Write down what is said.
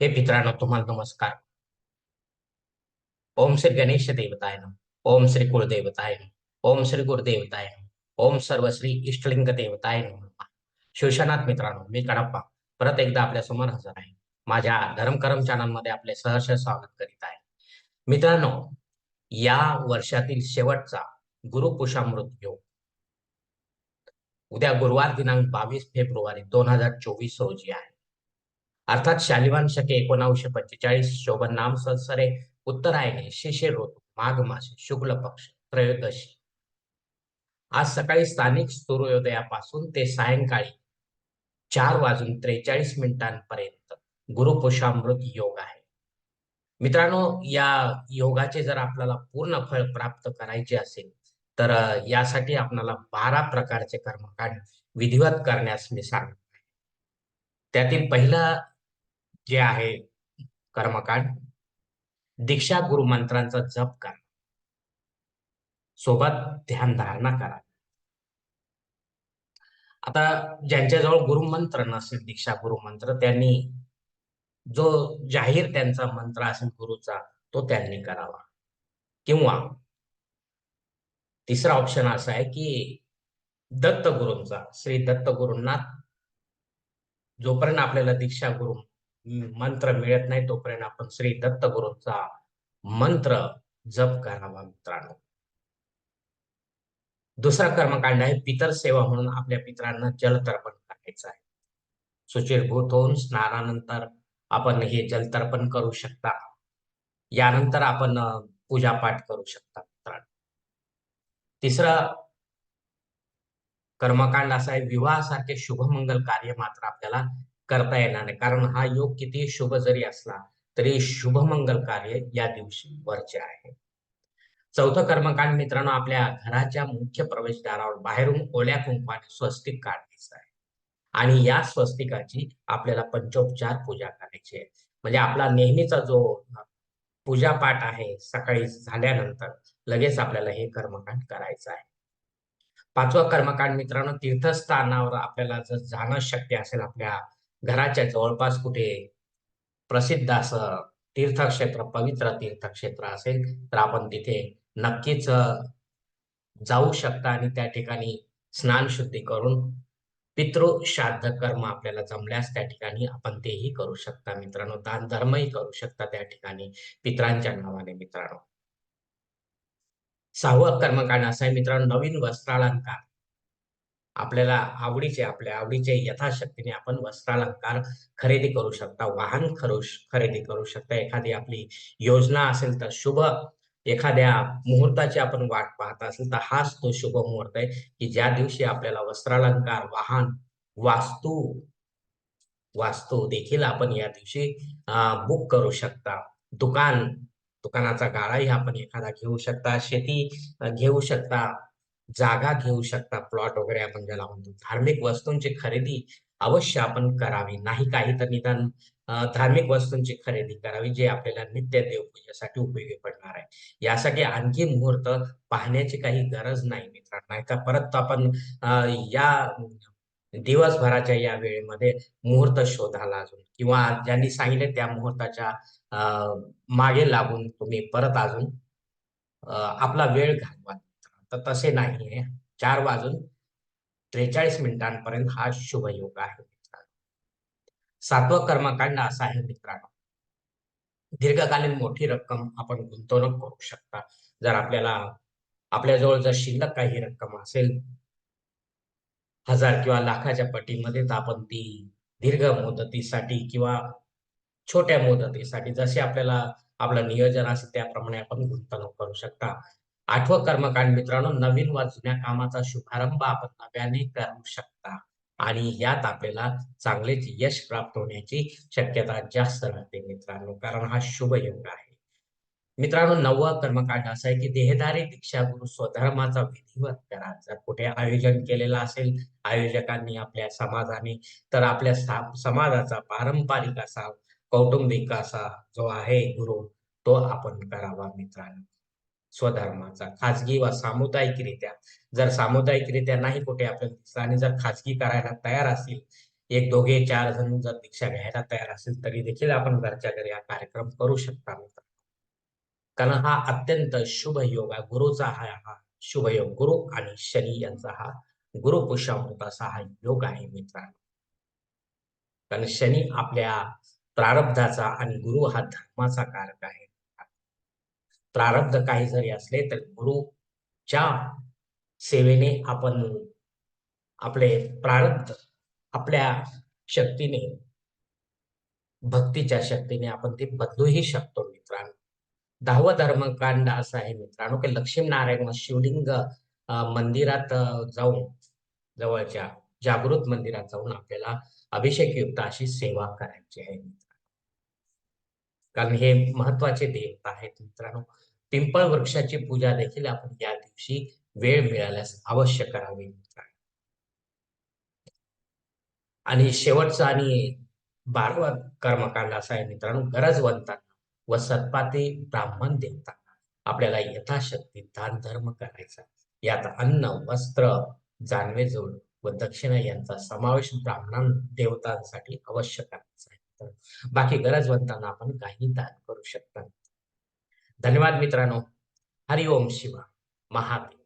हे मित्रांनो तुम्हाला नमस्कार. ओम श्री गणेश देवताय ओम श्री कुलदेवताय ओम श्री गुरुदेवताय ओम सर्व श्री इष्टलिंग देवताय शिवशनाथ मित्रांनो मी कडप्पा परत एकदा आपल्यासमोर हजर आहे. माझ्या धर्मकरम चॅनलमध्ये आपले सहर्ष स्वागत करीत आहे. मित्रांनो या वर्षातील शेवटचा गुरुपुषामृत योग उद्या गुरुवार दिनांक बावीस फेब्रुवारी दोन हजार चोवीस रोजी आहे. अर्थात शालिवान शके एकोणावीसशे पंचेचाळीस शोभन नाम संसरे उत्तरायणे शिशिर ऋतू माघ मास शुक्ल पक्ष त्रयोदशी. आज सकाळी स्थानिक सूर्योदयापासून ते सायंकाळी चार वाजून त्रेचाळीस मिनिटांपर्यंत गुरुपुषामृत योग आहे. मित्रांनो या योगाचे जर आपल्याला पूर्ण फळ प्राप्त करायचे असेल तर यासाठी आपल्याला बारा प्रकारचे कर्मकांड विधिवत करण्यास मी सांगतो त्यातील पहिला जे आहे कर्मकांड दीक्षा गुरु मंत्रांचा जप करा. सोबत ध्यान धारणा करा. आता ज्यांच्याजवळ गुरुमंत्र नसेल दीक्षा गुरु मंत्र त्यांनी जो जाहीर त्यांचा मंत्र असेल गुरुचा तो त्यांनी करावा. किंवा तिसरा ऑप्शन असा आहे की दत्त गुरूंचा श्री दत्त गुरूंना जोपर्यंत आपल्याला दीक्षा गुरु मंत्र मिळत नाही तोपर्यंत आपण श्री दत्त गुरूंचा मंत्र जप करावा मित्रांनो. दुसरा कर्मकांड आहे पितर सेवा म्हणून आपल्या पितरांना जलतर्पण करायचं आहे. सुचिरभूत होऊन स्नानानंतर आपण हे जलतर्पण करू शकता. यानंतर आपण पूजापाठ करू शकता मित्रांनो. तिसरं कर्मकांड असा आहे विवाहासारखे शुभमंगल कार्य मात्र आपल्याला करता येणार नाही. कारण हा योग किती शुभ जरी असला तरी शुभमंगल कार्य या दिवशी वरचे आहे. चौथं कर्मकांड मित्रांनो आपल्या घराच्या मुख्य प्रवेशद्वारावर बाहेरून ओल्या कुंकवाने स्वस्तिक काढायचं आहे. आणि या स्वस्तिकाची आपल्याला पंचोपचार पूजा करायची आहे. म्हणजे आपला नेहमीचा जो पूजा पाठ आहे सकाळी झाल्यानंतर लगेच आपल्याला हे कर्मकांड करायचं आहे. पाचवा कर्मकांड मित्रांनो तीर्थस्थानावर आपल्याला जर जाणं शक्य असेल आपल्या घराच्या जवळपास कुठे प्रसिद्ध असं तीर्थक्षेत्र पवित्र तीर्थक्षेत्र असेल तर आपण तिथे नक्कीच जाऊ शकता आणि त्या ठिकाणी स्नान शुद्धी करून पितृ श्राद्ध कर्म आपल्याला जमल्यास त्या ठिकाणी आपण तेही करू शकता मित्रांनो. दान धर्मही करू शकता त्या ठिकाणी पित्रांच्या नावाने मित्रांनो. सहावं कर्मकांड असं आहे मित्रांनो. नवीन वस्त्रालंकार. आपल्याला आवडीचे आपल्या आवडीचे यथाशक्तीने आपण वस्त्रालंकार खरेदी करू शकता वाहन खरेदी करू शकता. एखादी आपली योजना असेल तर शुभ एखाद्या मुहूर्ताची आपण वाट पाहत असेल तर हाच तो शुभ मुहूर्त आहे की ज्या दिवशी आपल्याला वस्त्रालंकार वाहन वास्तू वास्तू देखील आपण या दिवशी बुक करू शकता. दुकान दुकानाचा गाळाही आपण एखादा घेऊ शकता शेती घेऊ शकता. जागा घेऊ शकता प्लॉट वगैरे आपण ज्याला म्हणतो. धार्मिक वस्तूंची खरेदी अवश्य आपण करावी. नाही काही तर निदान धार्मिक वस्तूंची खरेदी करावी जे आपल्याला नित्य देवपूजेसाठी उपयोगी पडणार आहे. यासाठी आणखी मुहूर्त पाहण्याची काही गरज नाही मित्रांनो. नाही तर परत आपण या दिवसभराच्या या वेळेमध्ये मुहूर्त शोधाला अजून किंवा ज्यांनी सांगितले त्या मुहूर्ताच्या मागे लागून तुम्ही परत अजून आपला वेळ घालवा तर तसे नाही चार वाजून त्रेचाळीस मिनिटांपर्यंत हा शुभयोग आहे. मित्रांनो सातवं कर्मकांड असा आहे मित्रांनो. दीर्घकालीन मोठी रक्कम आपण गुंतवणूक करू शकता. जर आपल्याला आपल्याजवळ जर शिल्लक काही रक्कम असेल हजार किंवा लाखाच्या पटीमध्ये तर आपण ती दीर्घ मुदतीसाठी किंवा छोट्या मुदतीसाठी जसे आपल्याला आपलं नियोजन असेल त्याप्रमाणे आपण गुंतवणूक करू शकता. आठवं कर्मकांड मित्रांनो नवीन व जुन्या कामाचा शुभारंभ आपण नव्याने करू शकता. आणि यात आपल्याला चांगलेच यश प्राप्त होण्याची शक्यता जास्त राहते मित्रांनो कारण हा शुभ योग आहे. मित्रांनो नववा कर्मकांड असा आहे की देहदारी दीक्षा गुरु स्वधर्माचा विधिवत करा. जर कुठे आयोजन केलेलं असेल आयोजकांनी आपल्या समाजाने तर आपल्या समाजाचा पारंपरिक असा कौटुंबिक असा जो आहे गुरु तो आपण करावा मित्रांनो. स्वधर्माचा खाजगी व सामुदायिकरित्या. जर सामुदायिकरित्या नाही कुठे आपल्याला आणि जर खाजगी करायला तयार असेल एक दोघे चार जण जर दीक्षा घ्यायला तयार असेल तरी देखील आपण घरच्या घरी हा कार्यक्रम करू शकता मित्र. कारण हा अत्यंत शुभ योग आहे. गुरुचा हा हा शुभ योग. गुरु आणि शनी यांचा हा गुरु पुष्यामृत असा हा योग आहे मित्रांनो. कारण शनी आपल्या प्रारब्धाचा आणि गुरु हा धर्माचा कारक आहे. प्रारब्ध काही जरी असले तर गुरुच्या सेवेने आपण आपले प्रारब्ध आपल्या शक्तीने भक्तीच्या शक्तीने आपण ते बदलूही शकतो मित्रांनो. दहावं धर्मकांड असं आहे मित्रांनो की लक्ष्मीनारायण शिवलिंग मंदिरात जाऊन जवळच्या जागृत मंदिरात जाऊन आपल्याला अभिषेकयुक्त अशी सेवा करायची आहे. कारण हे महत्त्वाचे देवता आहेत मित्रांनो. पिंपळ वृक्षाची पूजा देखील आपण या दिवशी वेळ मिळाल्यास अवश्य करावी. मित्रांनो आणि शेवटचा आणि बारवा कर्मकांड असा आहे मित्रांनो गरजवंतांना व सत्पाती ब्राह्मण देवतांना आपल्याला यथाशक्ती दान धर्म करायचा. यात अन्न वस्त्र जानवे जोड व दक्षिणा यांचा समावेश ब्राह्मण देवतांसाठी आवश्यक करायचा आहे. बाकी गरजवंतांना आपण काही दान करू शकता. धन्यवाद मित्रांनो. हरिओम शिवा. महादेव